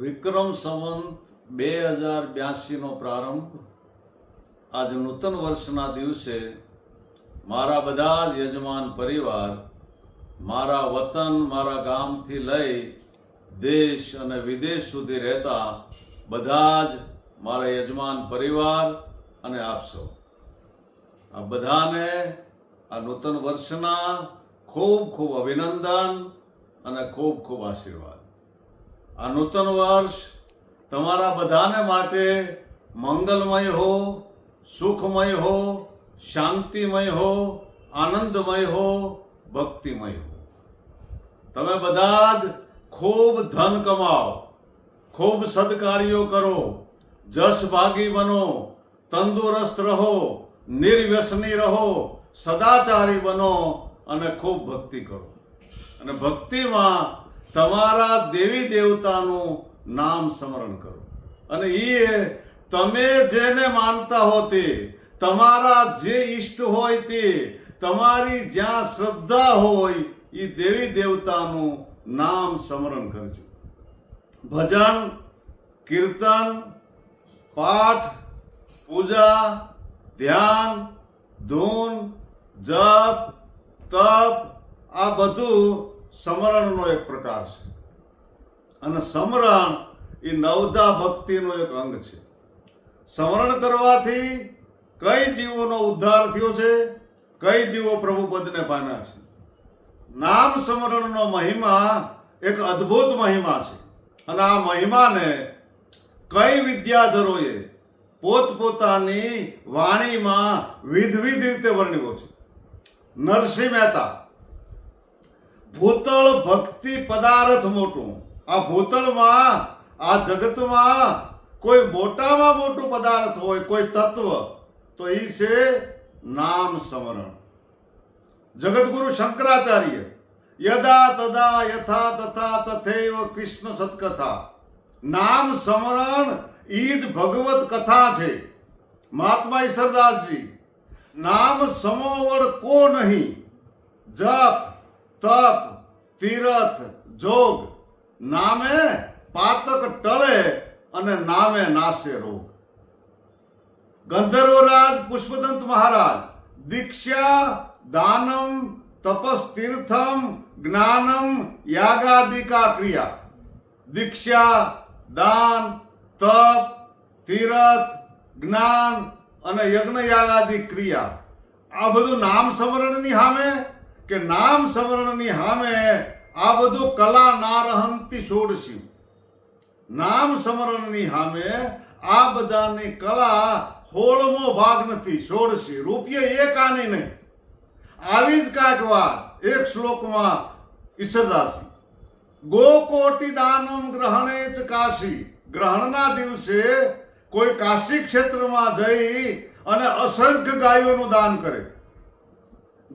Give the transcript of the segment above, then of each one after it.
વિક્રમ સંવંત બે હજાર બ્યાસીનો પ્રારંભ. આજ નૂતન વર્ષના દિવસે મારા બધા જ યજમાન પરિવાર મારા વતન, મારા ગામથી લઈ દેશ અને વિદેશ સુધી રહેતા બધા જ મારા યજમાન પરિવાર અને આપશો આ બધાને આ નૂતન વર્ષના ખૂબ ખૂબ અભિનંદન અને ખૂબ ખૂબ આશીર્વાદ. આ નૂતન વર્ષ તમારા બધાને માટે મંગલમય હો, સુખમય હો, શાંતિમય હો, આનંદમય હો, ભક્તિમય હો. તમે બધા જ ખૂબ ધન કમાઓ, ખૂબ સદકાર્યો કરો જસભાગી બનો, તંદુરસ્ત રહો, નિર્વ્યસની રહો, સદાચારી બનો અને ખૂબ ભક્તિ કરો. અને ભક્તિમાં તમારા દેવી દેવતાનું નામ સ્મરણ કરો. અને એ તમે જેને માનતા હો તે, તમારા જે ઈષ્ટ હોય તે, તમારી જ્યાં શ્રદ્ધા હોય એ દેવી દેવતાનું નામ સ્મરણ કરજો. ભજન, કીર્તન, પાઠ, પૂજા, ધ્યાન, ધૂન, જપ, તપ, આ બધું સમરણનો એક પ્રકાર છે. અને સમરણ એ નવદા ભક્તિનો એક અંગ છે. સમરણ કરવાથી કઈ જીવોનો ઉદ્ધાર થયો છે? કઈ જીવો પ્રભુ પદને પામ્યા છે? નામ સમરણનો મહિમા એક અદ્ભુત મહિમા છે. અને આ મહિમાને કઈ વિદ્યાધરોએ પોતપોતાની વાણીમાં વિધવિધ રીતે વર્ણવ્યો છે. નરસિંહ મહેતા ભૂતળ ભક્તિ પદાર્થ મોટું. આ ભૂતળમાં, આ જગતમાં કોઈ મોટામાં મોટું પદાર્થ હોય, કોઈ તત્વ, તો એ છે નામ સ્મરણ. જગતગુરુ શંકરાચાર્ય, યદા તદા યથા તથા તથૈવ કૃષ્ણ સત્કથા નામ સ્મરણ ઈ જ ભગવત કથા છે. મહાત્મા ઈશ્વરદાસજી, નામ સમોવડ કો નહીં? જપ તપ, તીરથ, જોગ, નામે પાતક ટળે અને નામે નાશે રોગ. ગંધર્વરાજ પુષ્પદંત મહારાજ, દીક્ષા દાનમ તપસ તીર્થમ જ્ઞાનમ યાગાદિકા ક્રિયા. દીક્ષા, દાન, તપ, તીરથ, જ્ઞાન અને યજ્ઞ યાગાદિક ક્રિયા. આ બધું નામ સ્મરણની સામે કે નામ સ્મરણની સામે આ બધું કલા નારહંતી છોડશી નામ સ્મરણની સામે આ બધાની કલા હોળમો ભાગ નથી છોડશી રૂપિયે એક આની નહીં. આવી જ કાંઈક વાત એક શ્લોકમાં ઈશ્વરદાસજી ગોકોટી દાનમ ગ્રહણે જ કાશી. ગ્રહણના દિવસે કોઈ કાશી ક્ષેત્રમાં જઈ અને અસંખ્ય ગાયોનું દાન કરે.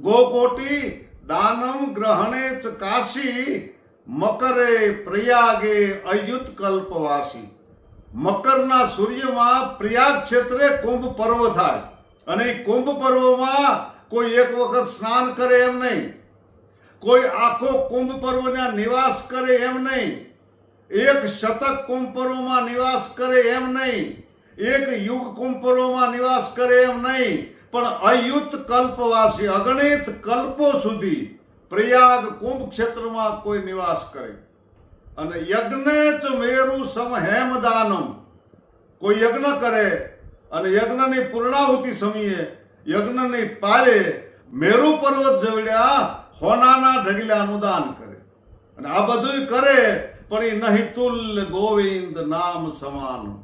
ગોકોટી દાનમ ગ્રહણે ચ કાશી, મકરે પ્રયાગે અયુત કલ્પવાસી. મકરના સૂર્યમાં પ્રયાગ ક્ષેત્રે કુંભ પર્વ થાય અને કુંભ પર્વમાં કોઈ એક વખત સ્નાન કરે એમ નહીં. કોઈ આખો કુંભ પર્વના નિવાસ કરે એમ નહીં. એક શતક કુંભ નિવાસ કરે એમ નહીં. એક યુગ કુંભ નિવાસ કરે એમ નહીં. પણ અયુત કલ્પવાસી, અગણિત કલ્પો સુધી પ્રયાગ કુંભ ક્ષેત્રમાં કોઈ નિવાસ કરે. અને યજ્ઞ ચ મેરુ સમ હેમદાનમ કોઈ યજ્ઞ કરે અને યજ્ઞની પૂર્ણાહુતિ સમયે યજ્ઞની પાળે મેરુ પર્વત જવડ્યા હોનાના ઢગલાનું દાન કરે. અને આ બધું કરે પણ એ નહીં તુલ્ય ગોવિંદ નામ સમાન.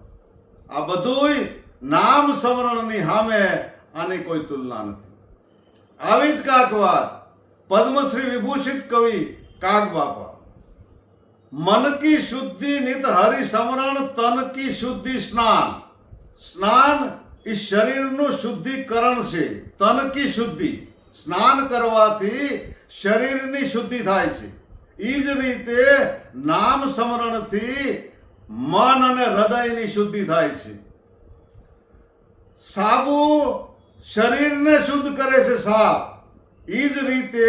આ બધુંય નામ સમરણની સામે આની કોઈ તુલના નથી. આવી જ કાક વાત પદ્મશ્રી વિભૂષિત કવિ કાગ બાપા. મન કી શુદ્ધિ નિત હરિ સમરણ, તન કી શુદ્ધિ સ્નાન. સ્નાન એ શરીરનું શુદ્ધિકરણ છે. તન કી શુદ્ધિ. સ્નાન કરવાથી શરીરની શુદ્ધિ થાય છે. એ જ રીતે નામ સ્મરણથી મન અને હૃદયની શુદ્ધિ થાય છે. સાબુ શરીરને શુદ્ધ કરે છે સાપ. એ જ રીતે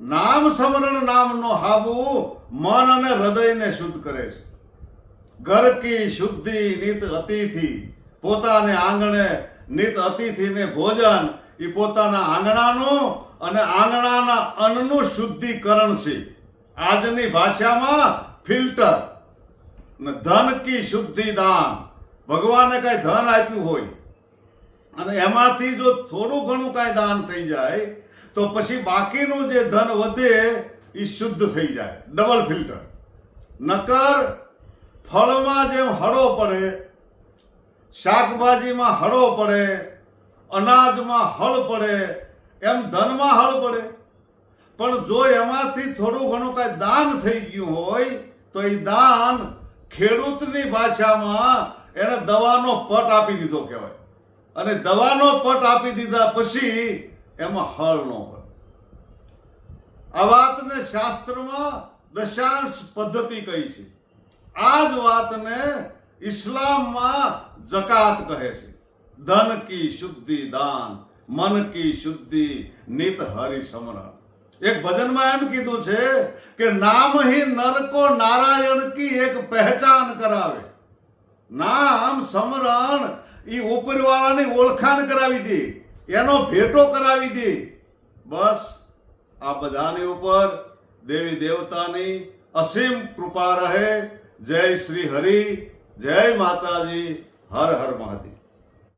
નામ સ્મરણ નામનો હાબુ મન અને હૃદયને શુદ્ધ કરે છે. ઘર કી શુદ્ધિ નિત અતિથિ, પોતાને આંગણે નિત અતિથિને ભોજન એ પોતાના આંગણાનું અને આંગણાના અન્નનું શુદ્ધિકરણ છે. આજની ભાષામાં ફિલ્ટર. ધન કી શુદ્ધિ દાન. ભગવાને કઈ ધન આપ્યું હોય અને એમાંથી જો થોડું ઘણું કાંઈ દાન થઈ જાય, તો પછી બાકીનું જે ધન વધે એ શુદ્ધ થઈ જાય. ડબલ ફિલ્ટર નકર ફળમાં જેમ હળો પડે, શાકભાજીમાં હળો પડે, અનાજમાં હળ પડે, એમ ધનમાં હળ પડે. પણ જો એમાંથી થોડું ઘણું કાંઈ દાન થઈ ગયું હોય, તો એ દાન ખેડૂતની ભાષામાં એને દવાનો પટ આપી દીધો કહેવાય. અને દવાનો પટ આપી દીધા પછી એમાં હળ ન પડે. આ વાતને શાસ્ત્રમાં દશાંશ પદ્ધતિ કહી છે. આ જ વાતને ઇસ્લામમાં જકાત કહે છે. ધન કી શુદ્ધિ દાન, મન કી શુદ્ધિ, નિત હરિ સમરણ. એક ભજનમાં એમ કીધું છે કે નામ હી નરકો નારાયણ કી એક પહેચાન કરાવે. નામ સમરણ ઈ ઉપરવાળાની ઓળખાણ કરાવી હતી એનો ભેટો કરાવી હતી બસ, આ બધાની ઉપર દેવી દેવતાની અસીમ કૃપા રહે. જય શ્રી હરિ, જય માતાજી, હર હર મહાદેવ.